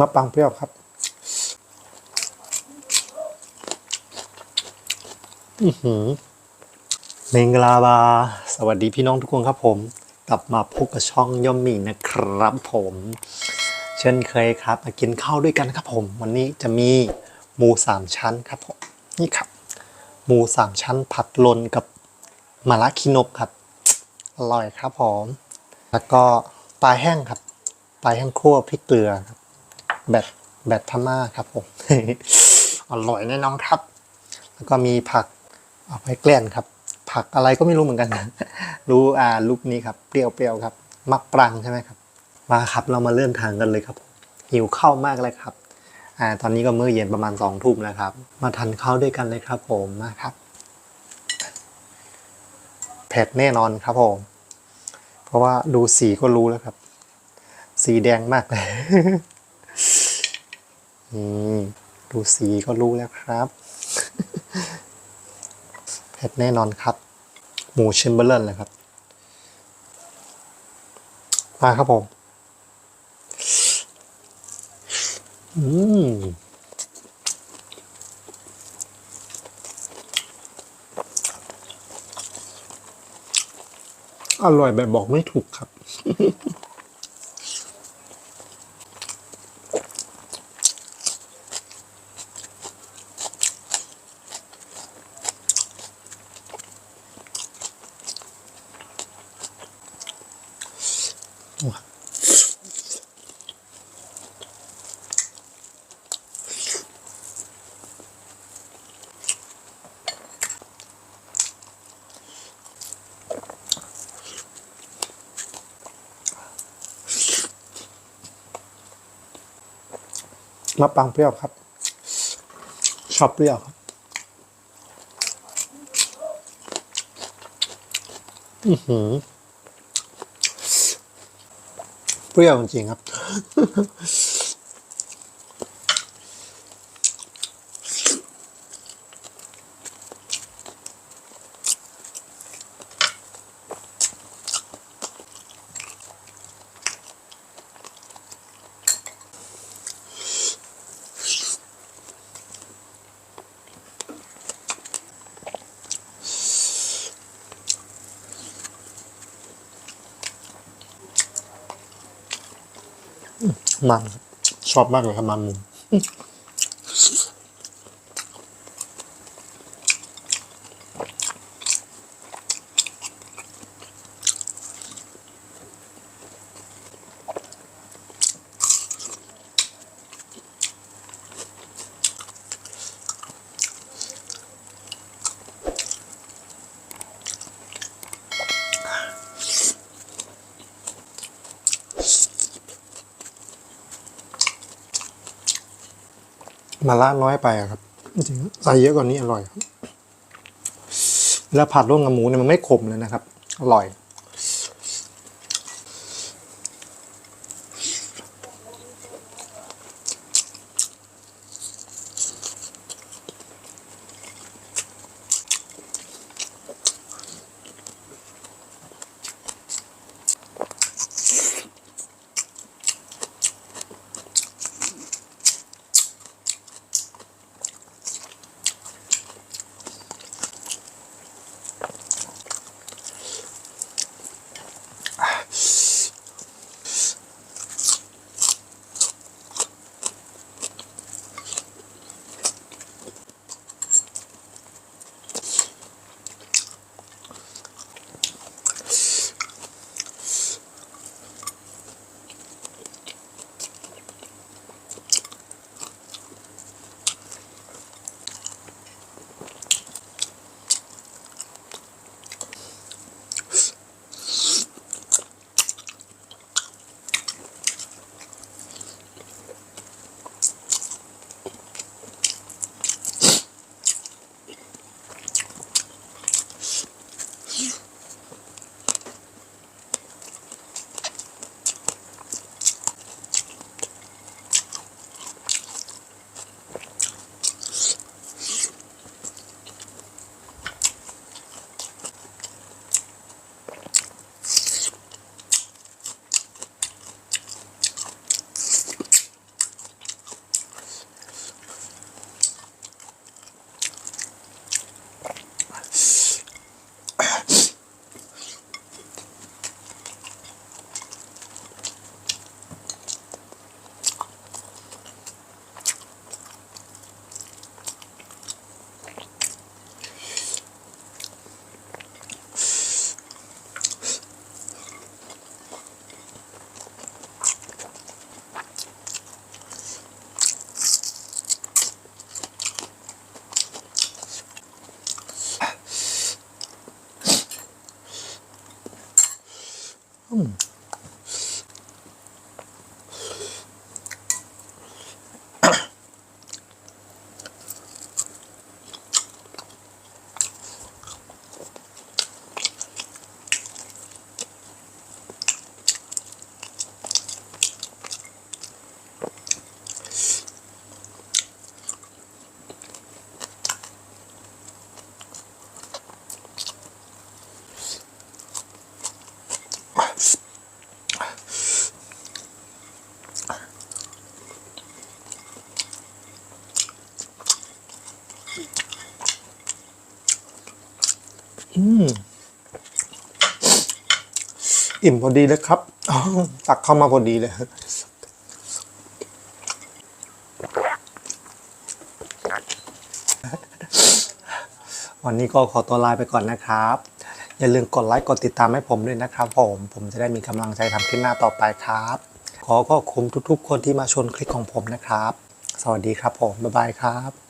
มะปังเปรี้ยวครับอือหือเมงลาบา สวัสดีพี่น้องทุกคนครับผม กลับมาพบกับช่องย่อมมีนะครับผม เช่นเคยครับ มากินข้าวด้วยกันครับผม วันนี้จะมีหมูสามชั้นครับผม นี่ครับ หมูสามชั้นผัดลนกับมะระคินกครับ อร่อยครับผม แล้วก็ปลาแห้งครับ ปลาแห้งคั่วพริกเกลือครับ แบบแบบพม่าครับผมอร่อยแน่นอนครับ แล้วก็มีผักเอาไปแกล้นครับ ผักอะไรก็ไม่รู้เหมือนกัน รู้อ่าลูกนี้ครับเปรี้ยวๆครับมักปรังใช่ไหมครับมาครับเรามาเริ่มทานกันเลยครับผมหิวข้าวมากเลยครับอ่าตอนนี้ก็มื้อเย็นประมาณสองทุ่มแล้วครับ มาทานข้าวด้วยกันเลยครับ ผมมาครับเผ็ดแน่นอนครับผม เพราะว่าดูสีก็รู้แล้วครับ สีแดงมากเลย นี่ดูสีก็รู้แล้วครับเผ็ดแน่นอนครับ หมูเชมเบอร์เลนเลยครับ มาครับผมอืมอร่อยแบบบอกไม่ถูกครับ มะปรางเปรี้ยวครับ ชอบเปรี้ยวครับอือหือเปรี้ยวจริงครับ มันชอบมากเลยครับมันหมู มาละน้อยไปอะครับจริงๆใส่เยอะกว่านี้อร่อยครับเวลาผัดร่วมกับหมูเนี่ยมันไม่ขมเลยนะครับ อร่อย Mm. อิ่มพอดีเลยครับ ตักเข้ามาพอดีเลยวันนี้ก็ขอตัวลาไปก่อนนะครับ อย่าลืมกดไลค์กดติดตามให้ผมด้วยนะครับผมผมจะได้มีกำลังใจทำคลิปหน้าต่อไปครับ ขอขอบคุณทุกๆ คนที่มาชมคลิปของผมนะครับ สวัสดีครับผม บ๊ายบายครับ